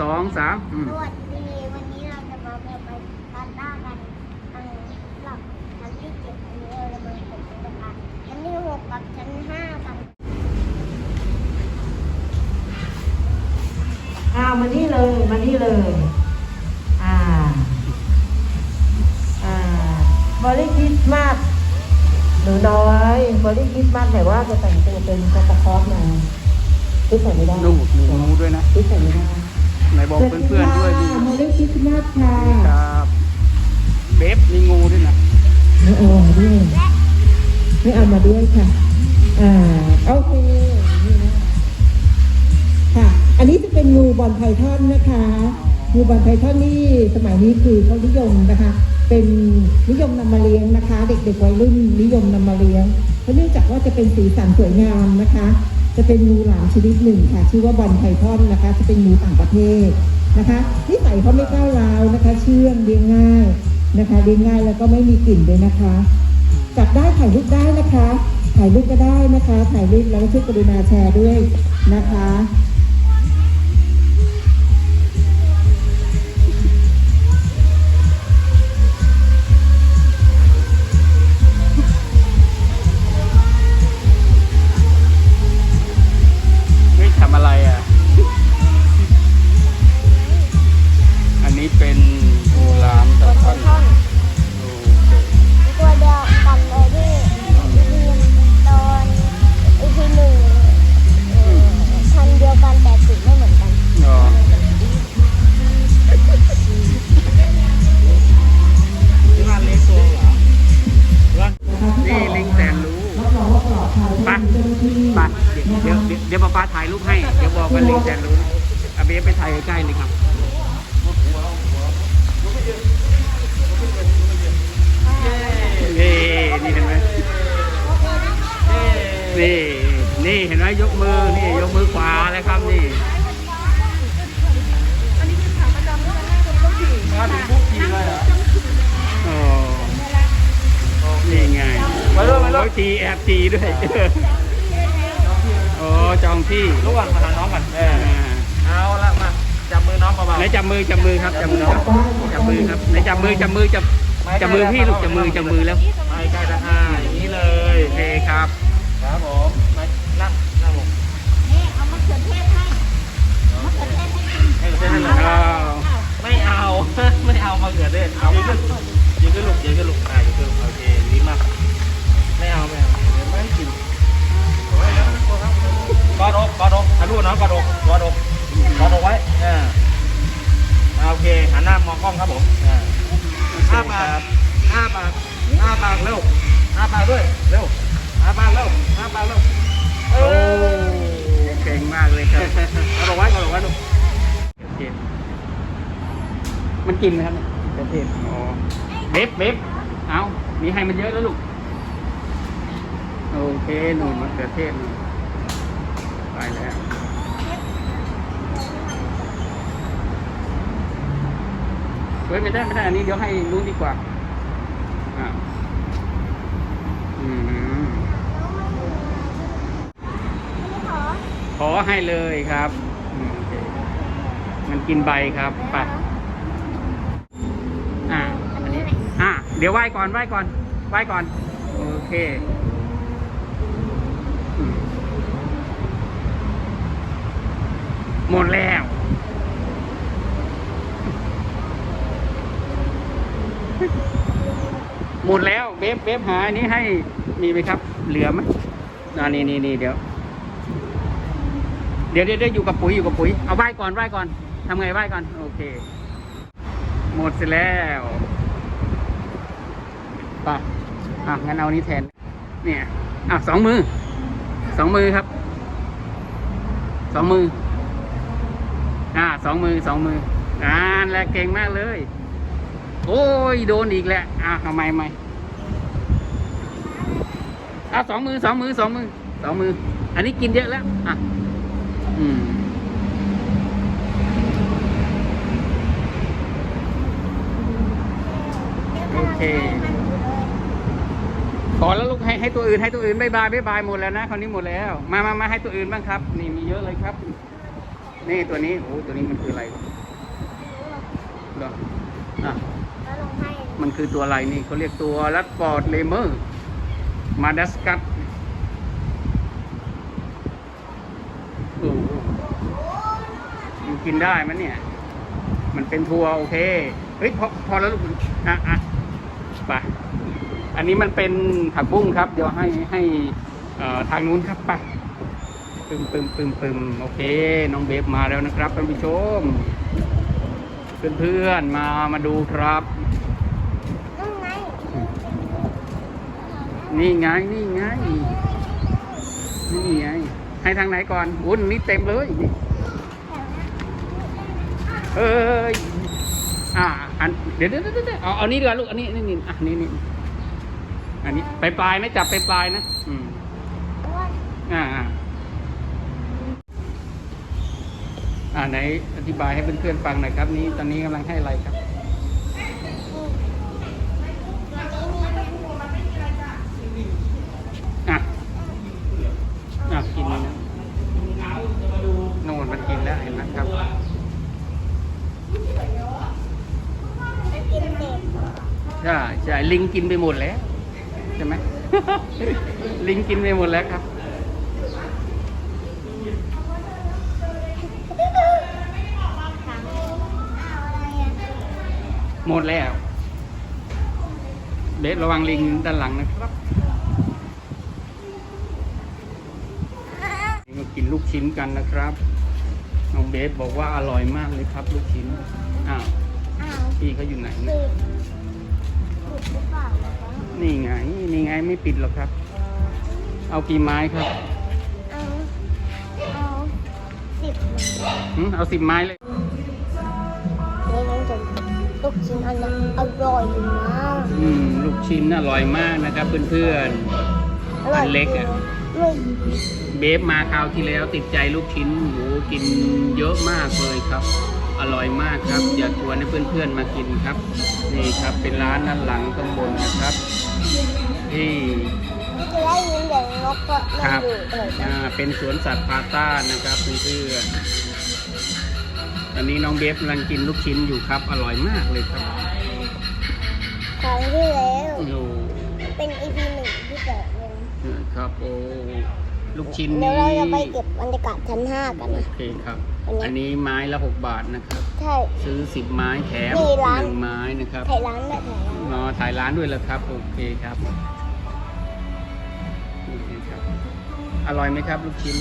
สองสามอืมสวัสดีวันนี้เราจะมาแบบไปตัดหน้ากันอันหลับชั้นที่เจ็ดอันนี้เราจะมาผมจะมาชั้นที่หกกับชั้นห้ากันอ้าวมานี่เลยมานี่เลยอ่าอ่าบริคริสต์มาสหนูน้อยบริคริสต์มาสแต่ว่าจะแต่งตัวเป็นซานตาคลอสมาที่ใส่ไม่ได้นู่หนูงูด้วยนะที่ใส่ไม่ได้ ไหนบอกเพื่อนๆด้วยดิบริคริสต์มาสค่ะครับเบฟมีงูด้วยนะไม่เอามาด้วยไม่เอามาด้วยค่ะ อ่าโอเคนี่นะค่ะ อันนี้จะเป็นงูบอลไพทอนนะคะงูบอลไพทอนนี่สมัยนี้คือเขานิยมนะคะ เป็นนิยมนำมาเลี้ยงนะคะ เด็กๆวัยรุ่นนิยมนำมาเลี้ยงเพราะเนื่องจากว่าจะเป็นสีสันสวยงามนะคะ จะเป็นงูหลามชนิดหนึ่งค่ะ ชื่อว่าบอลไพทอนนะคะ จะเป็นงูต่างประเทศนะคะนิสัยเขาไม่ก้าวร้าวนะคะ เชื่องเลี้ยงง่ายนะคะเลี้ยงง่ายแล้วก็ไม่มีกลิ่นเลยนะคะจับได้ถ่ายรูปได้นะคะ ถ่ายรูปก็ได้นะคะ ถ่ายรูปแล้วก็ช่วยกรุณาแชร์ด้วยนะคะ ดี๋ยวเดี๋ยวป้าป้าถ่ายรูปให้ เดี๋ยวบอกกันลิงแสนรู้อาเบฟไปถ่ายใกล้ๆเลยครับนี่นี่เห็นไหมนี่นี่เห็นไหมยกมือนี่ยกมือขวาเลยครับนี่มาถึงปุ๊บขี่เลยเหรอโอ้นี่ไงมาด้วยมาด้วยโอ้ตีแอบตีด้วยโอ้ จองที่ลูกก่อนมาหาน้องก่อนเอออ่าเอาละมาจับมือน้องเบาไหนจับมือจับมือครับจับมือจับมือครับไหนจับมือจับมือจับจับมือพี่ลูกจับมือจับมือแล้วๆไปใกล้ละอ่าอย่างนี้เลยโอเคครับครับผมมานั่งนั่งลงนี่เอามะเขือเทศให้มะเขือเทศให้กินให้เต้นให้เลยอ้าวไม่เอาไม่เอามาเกิดเด้เอายืนขึ้นยืนขึ้นลูกยืนขึ้นลูกอ่ายืนขึ้น กอดอกกอดอกถ่ายรูปน้องกอดอกกอดอกกอดอกไว้อ่าอ่าโอเคหันหน้ามองกล้องครับผมอ่าอ้าปากอ้าปากอ้าปากเร็วอ้าปากด้วยเร็วอ้าปากเร็วอ้าปากเร็วเอโอ้อเก่งมากเลยครับเอาดอกไว้เอาดอกไว้ลูกโอเคมันกินไหมครับเนี่ยกระเทศอ๋อเบบเบบเอามีให้มันเยอะแล้วลูกโอเคหนูนมะเขือเทศหนูน ไปแล้วเฮ้ยไม่ได้ไม่ได้อันนี้เดี๋ยวให้นู้นดีกว่าอ่าอืมขอขอให้เลยครับอืมโอเคมันกินใบครับไปอ่าอันนี้อ่าเดี๋ยวไหว้ก่อนไหว้ก่อนไหว้ก่อน โอเคอืม หมดแล้ว หมดแล้วเบฟเบฟหาอันนี้ให้มีไหมครับ เหลือไหมอ่านี่นี่นี่เดี๋ยว เดี๋ยวเดี๋ยวอยู่กับปุ๋ยอยู่กับปุ๋ย เอาไหว้ก่อนไหว้ก่อนทำไงไหว้ก่อน โอเค หมดเสร็จแล้วไปอะงั้นเอานี้แทน เนี่ยอะสองมือ สองมือครับ สองมือ อ่าสองมือสองมืออ่าแหละเก่งมากเลย โอ้ยโดนอีกแล้วอะทำไมไม่อะสองมือสองมือสองมือสองมือ อันนี้กินเยอะแล้วอะอืมโอเคขอแล้วลูกให้ให้ตัวอื่นให้ตัวอื่นบายบายบายบายหมดแล้วนะคราวนี้หมดแล้ว มามามาให้ตัวอื่นบ้างครับ นี่มีเยอะเลยครับ นี่ตัวนี้โอ้ตัวนี้มันคืออะไรเหรออะแล้วลงให้มันคือตัวอะไรนี่เขาเรียกตัวรัดฟอดเลเมอร์มาดัสกัสโอ้โหมันกินได้มันเนี่ย มันเป็นทัวโอเค เฮ้ยพอพอแล้วลูกอะอะไปอันนี้มันเป็นผักบุ้งครับ เดี๋ยวให้ให้ทางนู้นครับไป ปึมปึมปึมปึมโอเค น้องเบฟมาแล้วนะครับท่านผู้ชม เพื่อนๆมามาดูครับนั่นไงนี่ไง นี่ไง นี่ไง ให้ทางไหนก่อนอุ้นนี่เต็มเลยนี่เอ้ยอ่าอันเดี๋ยวเดี๋ยวเดี๋ยวเดี๋ยวเอาเอานี่ดีกว่าลูกอันนี้นี่นี่อะนี่นี่อันนี้ไปปลายๆนะจับไปปลายๆนะ อืมอ้วนอ่า อ่าไหนอธิบายให้เพื่อนๆฟังหน่อยครับ นี้ตอนนี้กำลังให้อะไรครับอะอะกินนะโน่นมันกินแล้วเห็นไหมครับใช่ใช่ลิงกินไปหมดแล้วใช่ไหมลิงกินไปหมดแล้วครับ หมดแล้ว เบสระวังลิงด้านหลังนะครับนี่มากินลูกชิ้นกันนะครับน้องเบสบอกว่าอร่อยมากเลยครับ ลูกชิ้นอ้าวอ้าวพี่เขาอยู่ไหนปิเนี่ยดปิดหรือเปล่านะคะนี่ไงนี่ไงไม่ปิดหรอกครับ เอากี่ไม้ครับเอาเอาสิบหึเอาสิบไม้เลยนี่น้องจะลู กชิ้นอันนี้อร่อยอยู่นะอืมลูกชิ้นอร่อยมากนะครับเพื่อนอร่อยอันเล็กอะไม่ๆเบฟมาคราวที่แล้วติดใจลูกชิ้นหมูกินเยอะมากเลยครับ อร่อยมากครับ อยากชวนให้เพื่อนๆมากินครับ นี่ครับเป็นร้านด้านหลังข้างบนนะครับ ที่จะได้ยินเสียงนกก็คมันรับอยู่เออ อ่าเป็นสวนสัตว์พาต้านะครับเพื่อนๆต อนนี้น้องเบฟกำลังกินลูกชิ้นอยู่ครับ อร่อยมากเลยครับครั้งที่แล้วโอ้เป็น EP หนึ่งที่เกิดเลยครับโอ้ลูกชิ้นเดี๋ยวนี้เราจะไปเก็บบรรยากาศชั้นห้ากันโอนะ เคครับ อันนี้อันนี้ไม้ละหกบาทนะครับ ใช่ ซื้อสิบไม้แถมนี่ร้านหนึ่งไม้นะครับไทยร้านแบบไหนอ๋อถ่ายร้านด้วยแล้วครับ โอเคครับโอเคครับ อร่อยไหมครับ ลูกชิ้น